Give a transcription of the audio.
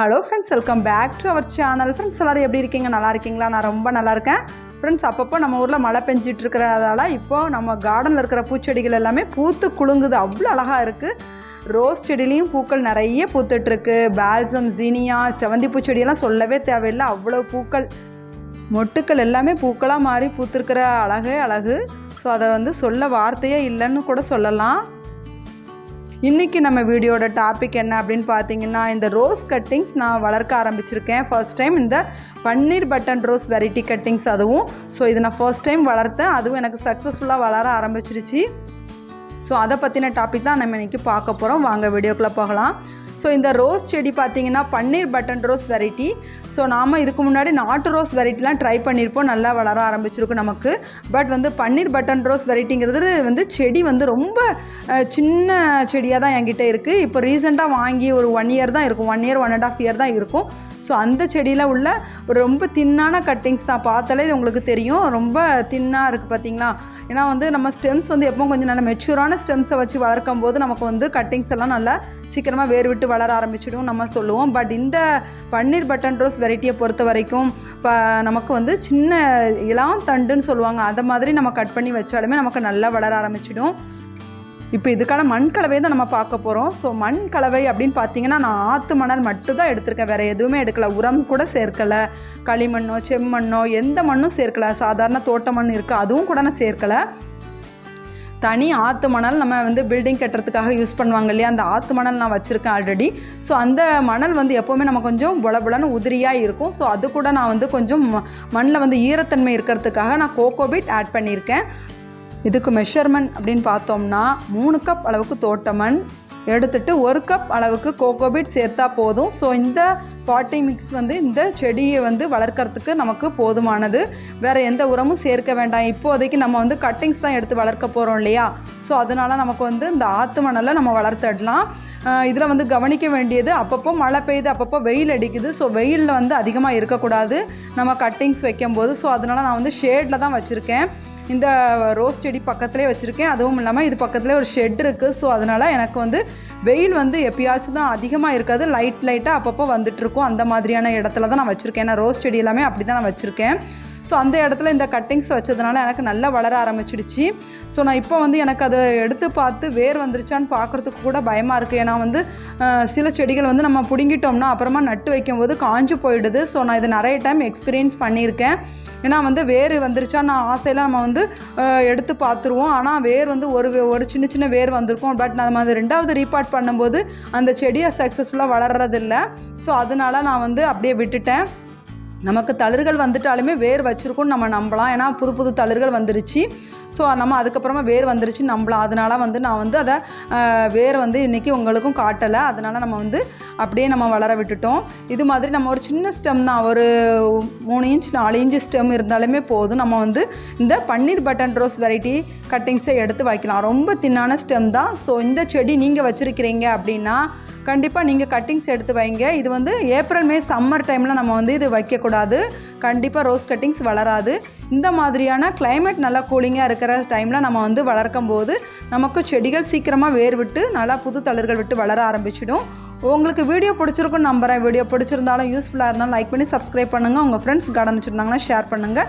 Hello friends welcome back to our channel friends எல்லோரும் எப்படி இருக்கீங்க? நல்லா இருக்கீங்களா? நான் ரொம்ப நல்லா இருக்கேன். ஃப்ரெண்ட்ஸ் அப்பப்போ நம்ம ஊரில் மழை பெஞ்சிட்டு இருக்கிறதால இப்போது நம்ம கார்டனில் இருக்கிற பூச்செடிகள் எல்லாமே பூத்து குலுங்குது. அவ்வளோ அழகாக இருக்குது ரோஸ் செடியிலையும் பூக்கள் நிறைய பூத்துட்ருக்கு பால்சம் ஜீனியா செவந்தி பூச்செடியெல்லாம் சொல்லவே தேவையில்லை. அவ்வளோ பூக்கள் மொட்டுக்கள் எல்லாமே பூக்களாக மாறி பூத்திருக்கிற அழகே அழகு. ஸோ அதை வந்து சொல்ல வார்த்தையே இல்லைன்னு கூட சொல்லலாம். இன்றைக்கி நம்ம வீடியோட டாபிக் என்ன அப்படின்னு பார்த்தீங்கன்னா இந்த ரோஸ் கட்டிங்ஸ் நான் வளர்க்க ஆரம்பிச்சிருக்கேன். ஃபர்ஸ்ட் டைம் இந்த paneer button rose variety cuttings அதுவும். ஸோ இது நான் ஃபர்ஸ்ட் டைம் வளர்த்தேன். அதுவும் எனக்கு சக்ஸஸ்ஃபுல்லாக வளர ஆரம்பிச்சிருச்சு. ஸோ அதை பற்றின டாபிக் தான் நம்ம இன்றைக்கி பார்க்க போகிறோம் வாங்க வீடியோக்குள்ளே போகலாம். ஸோ இந்த ரோஸ் செடி பார்த்தீங்கன்னா paneer button rose variety so நாம் இதுக்கு முன்னாடி நாட்டு ரோஸ் வெரைட்டிலாம் ட்ரை பண்ணியிருப்போம் நல்லா வளர ஆரம்பிச்சிருக்கும் நமக்கு. பட் வந்து பன்னீர் பட்டன் ரோஸ் வெரைட்டிங்கிறது வந்து செடி வந்து ரொம்ப சின்ன செடியாக தான் என்கிட்ட இருக்குது இப்போ ரீசெண்டாக வாங்கி ஒரு ஒன் இயர் தான் இருக்கும். One year one and half year தான் இருக்கும். ஸோ அந்த செடியில் உள்ள ஒரு ரொம்ப தின்னான கட்டிங்ஸ் தான் பார்த்தாலே இது உங்களுக்கு தெரியும். ரொம்ப தின்னாக இருக்குது பார்த்தீங்களா ஏன்னா வந்து நம்ம ஸ்டெம்ஸ் வந்து எப்பவும் கொஞ்சம் நல்ல மெச்சூரான ஸ்டெம்ஸை வச்சு வளர்க்கும் போது நமக்கு வந்து கட்டிங்ஸ் எல்லாம் நல்லா சீக்கிரமாக வேர் விட்டு வளர ஆரம்பிச்சிடும் நம்ம சொல்லுவோம். பட் இந்த பன்னீர் பட்டன் ரோஸ் வெரைட்டியை பொறுத்த வரைக்கும் இப்போ நமக்கு வந்து சின்ன இளம் தண்டுன்னு சொல்லுவாங்க. அதை மாதிரி நம்ம கட் பண்ணி வச்சாலுமே நமக்கு நல்லா வளர ஆரம்பிச்சிடும். இப்போ இதுக்கான மண் கலவை தான் நம்ம பார்க்க போகிறோம் ஸோ மண் கலவை அப்படின்னு பார்த்தீங்கன்னா நான் ஆற்று மணல் மட்டும்தான் எடுத்திருக்கேன். வேறு எதுவுமே எடுக்கலை. உரம் கூட சேர்க்கலை. களிமண்ணோ செம்மண்ணோ எந்த மண்ணும் சேர்க்கலை. சாதாரண தோட்ட மண் இருக்குது அதுவும் கூட நான் சேர்க்கலை. தனி ஆற்று மணல் நம்ம வந்து பில்டிங் கட்டுறதுக்காக யூஸ் பண்ணுவாங்க இல்லையா? அந்த ஆற்று மணல் நான் வச்சுருக்கேன் ஆல்ரெடி ஸோ அந்த மணல் வந்து எப்போவுமே நம்ம கொஞ்சம் புலபுலன்னு உதிரியாக இருக்கும். ஸோ அது கூட நான் வந்து கொஞ்சம் மண்ணில் வந்து ஈரத்தன்மை இருக்கிறதுக்காக நான் கோகோபிட் ஆட் பண்ணியிருக்கேன். இதுக்கு மெஷர்மெண்ட் அப்படின்னு பார்த்தோம்னா மூணு கப் அளவுக்கு தோட்டமண் எடுத்துட்டு ஒரு கப் அளவுக்கு கோகோபிட் சேர்த்தா போதும். ஸோ இந்த பாட்டி மிக்ஸ் வந்து இந்த செடியை வந்து வளர்க்கறதுக்கு நமக்கு போதுமானது. வேறு எந்த உரமும் சேர்க்க வேண்டாம். இப்போதைக்கு நம்ம வந்து கட்டிங்ஸ் தான் எடுத்து வளர்க்க போகிறோம் இல்லையா? ஸோ அதனால் நமக்கு வந்து இந்த ஆற்று மணலை நம்ம வளர்த்துடலாம். இதில் வந்து கவனிக்க வேண்டியது அப்பப்போ மழை பெய்யுது அப்பப்போ வெயில் அடிக்குது. ஸோ வெயிலில் வந்து அதிகமாக இருக்கக்கூடாது. நம்ம கட்டிங்ஸ் வைக்கும்போது. ஸோ அதனால் நான் வந்து ஷேடில் தான் வச்சுருக்கேன். இந்த ரோஸ் செடி பக்கத்துலேயே வச்சுருக்கேன். அதுவும் இல்லாமல் இது பக்கத்துலேயே ஒரு ஷெட் இருக்குது ஸோ அதனால் எனக்கு வந்து வெயில் வந்து எப்பயாச்சும் தான் அதிகமாக இருக்காது. லைட் லைட்டாக அப்பப்போ வந்துட்டுருக்கும் அந்த மாதிரியான இடத்துல தான் நான் வச்சுருக்கேன். ஏன்னா ரோஸ் செடி எல்லாமே அப்படி தான் நான் வச்சுருக்கேன். ஸோ அந்த இடத்துல இந்த கட்டிங்ஸ் வச்சதுனால எனக்கு நல்லா வளர ஆரம்பிச்சிடுச்சு. ஸோ நான் இப்போ வந்து எனக்கு அதை எடுத்து பார்த்து வேர் வந்துருச்சான்னு பார்க்குறதுக்கு கூட பயமாக இருக்குது ஏன்னா வந்து சில செடிகள் வந்து நம்ம பிடுங்கிட்டோம்னா அப்புறமா நட்டு வைக்கும்போது காஞ்சு போயிடுது. ஸோ நான் இது நிறைய டைம் எக்ஸ்பீரியன்ஸ் பண்ணியிருக்கேன். ஏன்னா வந்து வேர் வந்துருச்சா நான் ஆசையில் நம்ம வந்து எடுத்து பார்த்துருவோம். ஆனால் வேர் வந்து ஒரு ஒரு சின்ன சின்ன வேர் வந்திருக்கும். பட் நம்ம அது ரெண்டாவது ரீபார்ட் பண்ணும்போது அந்த செடியை சக்ஸஸ்ஃபுல்லாக வளர்றதில்ல. ஸோ அதனால நான் வந்து அப்படியே விட்டுட்டேன். நமக்கு தளிர்கள் வந்துட்டாலுமே வேர் வச்சுருக்கோன்னு நம்ம நம்பலாம். ஏன்னா புது புது தளிர்கள் வந்துருச்சு. ஸோ நம்ம அதுக்கப்புறமா வேர் வந்துருச்சு நம்பலாம். அதனால வந்து நான் வந்து அதை வேர் வந்து இன்றைக்கி உங்களுக்கும் காட்டலை. அதனால் நம்ம வந்து அப்படியே நம்ம வளர விட்டுட்டோம். இது மாதிரி நம்ம ஒரு சின்ன ஸ்டெம் தான். ஒரு மூணு இன்ச் நாலு இன்ச் ஸ்டெம் இருந்தாலுமே போதும். நம்ம வந்து இந்த பன்னீர் பட்டன் ரோஸ் வெரைட்டி கட்டிங்ஸை எடுத்து வைக்கலாம். ரொம்ப தின்னான ஸ்டெம் தான். ஸோ இந்த செடி நீங்கள் வச்சுருக்கிறீங்க அப்படின்னா கண்டிப்பாக நீங்கள் கட்டிங்ஸ் எடுத்து வைங்க. இது வந்து ஏப்ரல் மே சம்மர் டைமில் நம்ம வந்து இது வைக்கக்கூடாது. கண்டிப்பாக ரோஸ் கட்டிங்ஸ் வளராது. இந்த மாதிரியான கிளைமேட் நல்லா கூலிங்காக இருக்கிற டைமில் நம்ம வந்து வளர்க்கும் போது நமக்கு செடிகள் சீக்கிரமாக வேர் விட்டு நல்லா புது தளர்கள் விட்டு வளர ஆரம்பிச்சிடும். உங்களுக்கு வீடியோ பிடிச்சிருக்குன்னு நம்புகிறேன் வீடியோ பிடிச்சிருந்தாலும் யூஸ்ஃபுல்லாக இருந்தாலும் லைக் பண்ணி சப்ஸ்கிரைப் பண்ணுங்கள் உங்கள் ஃப்ரெண்ட்ஸ் கார்டன் வச்சுருந்தாங்கன்னா ஷேர் பண்ணுங்கள்